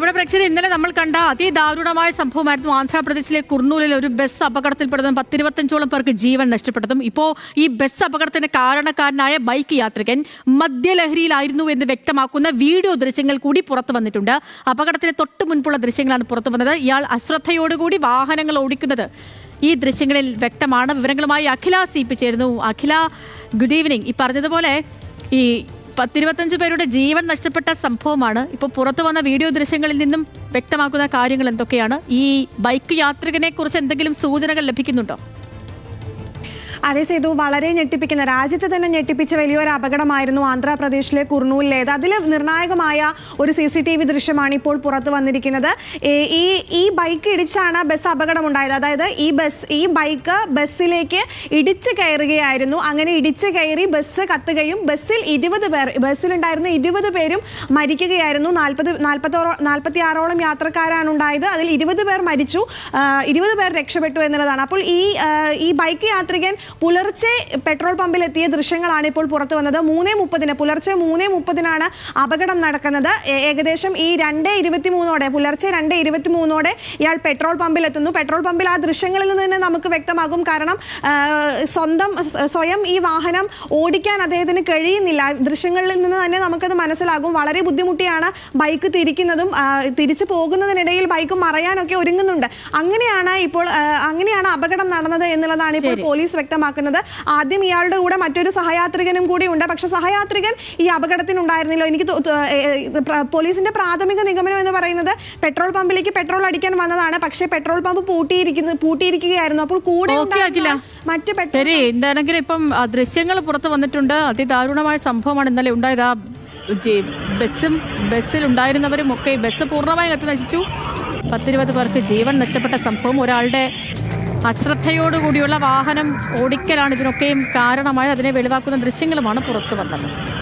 പ്രിയപ്പെട്ട പ്രേക്ഷകർ ഇന്നലെ നമ്മൾ കണ്ട അതിദാരുണമായ സംഭവമായിരുന്നു. ആന്ധ്രാപ്രദേശിലെ കുർണൂലിൽ ഒരു ബസ് അപകടത്തിൽപ്പെടുന്നതും പത്തിരുപത്തഞ്ചോളം പേർക്ക് ജീവൻ നഷ്ടപ്പെട്ടതും. ഇപ്പോൾ ഈ ബസ് അപകടത്തിന് കാരണക്കാരനായ ബൈക്ക് യാത്രികൻ മദ്യലഹരിയിലായിരുന്നു എന്ന് വ്യക്തമാക്കുന്ന വീഡിയോ ദൃശ്യങ്ങൾ കൂടി പുറത്തു വന്നിട്ടുണ്ട്. അപകടത്തിന് തൊട്ട് മുൻപുള്ള ദൃശ്യങ്ങളാണ് പുറത്തു വന്നത്. ഇയാൾ അശ്രദ്ധയോടുകൂടി വാഹനങ്ങൾ ഓടിക്കുന്നത് ഈ ദൃശ്യങ്ങളിൽ വ്യക്തമാണ്. വിവരങ്ങളുമായി അഖില സി പി ചേരുന്നു. അഖില ഗുഡ് ഈവനിങ് ഈ പറഞ്ഞതുപോലെ ഈ പത്തിരുപത്തഞ്ച് പേരുടെ ജീവൻ നഷ്ടപ്പെട്ട സംഭവമാണ്. ഇപ്പോൾ പുറത്തു വന്ന വീഡിയോ ദൃശ്യങ്ങളിൽ നിന്നും വ്യക്തമാക്കുന്ന കാര്യങ്ങൾ എന്തൊക്കെയാണ്? ഈ ബൈക്ക് യാത്രികനെ കുറിച്ച് എന്തെങ്കിലും സൂചനകൾ ലഭിക്കുന്നുണ്ടോ? അതേ സേതു വളരെ ഞെട്ടിപ്പിക്കുന്ന രാജ്യത്തെ തന്നെ ഞെട്ടിപ്പിച്ച വലിയൊരു അപകടമായിരുന്നു ആന്ധ്രാപ്രദേശിലെ കുർണൂലിലേത് അതിൽ നിർണായകമായ ഒരു സി സി ടി വി ദൃശ്യമാണ് ഇപ്പോൾ പുറത്തു വന്നിരിക്കുന്നത്. ഈ ഈ ബൈക്ക് ഇടിച്ചാണ് ബസ് അപകടമുണ്ടായത്. അതായത് ഈ ബസ് ഈ ബൈക്ക് ബസ്സിലേക്ക് ഇടിച്ച് കയറുകയായിരുന്നു. അങ്ങനെ ഇടിച്ച് കയറി ബസ് കത്തുകയും ബസ്സിൽ ഇരുപത് പേർ ബസ്സിലുണ്ടായിരുന്ന ഇരുപത് പേരും മരിക്കുകയായിരുന്നു. നാൽപ്പത് നാൽപ്പത്തോറോ നാൽപ്പത്തി ആറോളം യാത്രക്കാരാണ് ഉണ്ടായത്. അതിൽ ഇരുപത് പേർ മരിച്ചു. ഇരുപത് പേർ രക്ഷപ്പെട്ടു എന്നുള്ളതാണ്. അപ്പോൾ ഈ ഈ ബൈക്ക് യാത്രികൻ പുലർച്ചെ പെട്രോൾ പമ്പിൽ എത്തിയ ദൃശ്യങ്ങളാണ് ഇപ്പോൾ പുറത്തു വന്നത്. മൂന്നേ മുപ്പതിന് പുലർച്ചെ മൂന്നേ മുപ്പതിനാണ് അപകടം നടക്കുന്നത്. ഏകദേശം ഈ രണ്ട് ഇരുപത്തി മൂന്നോടെ പുലർച്ചെ രണ്ട് ഇരുപത്തി മൂന്നോടെ ഇയാൾ പെട്രോൾ പമ്പിൽ എത്തുന്നു പെട്രോൾ പമ്പിൽ ആ ദൃശ്യങ്ങളിൽ നിന്ന് തന്നെ നമുക്ക് വ്യക്തമാകും. കാരണം സ്വന്തം സ്വയം ഈ വാഹനം ഓടിക്കാൻ അദ്ദേഹത്തിന് കഴിയുന്നില്ല. ദൃശ്യങ്ങളിൽ നിന്ന് തന്നെ നമുക്കത് മനസ്സിലാകും. വളരെ ബുദ്ധിമുട്ടിയാണ് ബൈക്ക് തിരിക്കുന്നതും തിരിച്ചു പോകുന്നതിനിടയിൽ ബൈക്ക് മറയാനൊക്കെ ഒരുങ്ങുന്നുണ്ട്. അങ്ങനെയാണ് ഇപ്പോൾ അങ്ങനെയാണ് അപകടം നടന്നത് എന്നുള്ളതാണ് ഇപ്പോൾ പോലീസ് പോലീസ് വ്യക്തമാക്കുന്നത് ആദ്യം ഇയാളുടെ കൂടെ മറ്റൊരു സഹയാത്രികനും കൂടി ഉണ്ട്. പക്ഷെ സഹയാത്രികൻ ഈ അപകടത്തിനുണ്ടായിരുന്നില്ല. എനിക്ക് പോലീസിന്റെ പ്രാഥമിക നിഗമനം എന്ന് പറയുന്നത് പെട്രോൾ പമ്പിലേക്ക് പെട്രോൾ അടിക്കാൻ വന്നതാണ്. പക്ഷേ പെട്രോൾ പമ്പ് പൂട്ടിയിരിക്കുന്നു പൂട്ടിയിരിക്കുകയായിരുന്നു. അപ്പോൾ കൂടെ മറ്റു പെട്രോൾ എന്താണെങ്കിലും ഇപ്പം ദൃശ്യങ്ങൾ പുറത്ത് വന്നിട്ടുണ്ട്. അതിദാരുണമായ സംഭവമാണ് ഇന്നലെ ഉണ്ടായത്. ആ ബസ്സും ബസ്സിൽ ഉണ്ടായിരുന്നവരും ഒക്കെ ബസ് പൂർണമായും കത്തി നശിച്ചു. പത്തിരുപത് പേർക്ക് ജീവൻ നഷ്ടപ്പെട്ട സംഭവം. ഒരാളുടെ അശ്രദ്ധയോടുകൂടിയുള്ള വാഹനം ഓടിക്കലാണ് ഇതിനൊക്കെയും കാരണമായി. അതിനെ വെളിവാക്കുന്ന ദൃശ്യങ്ങളുമാണ് പുറത്തു വന്നത്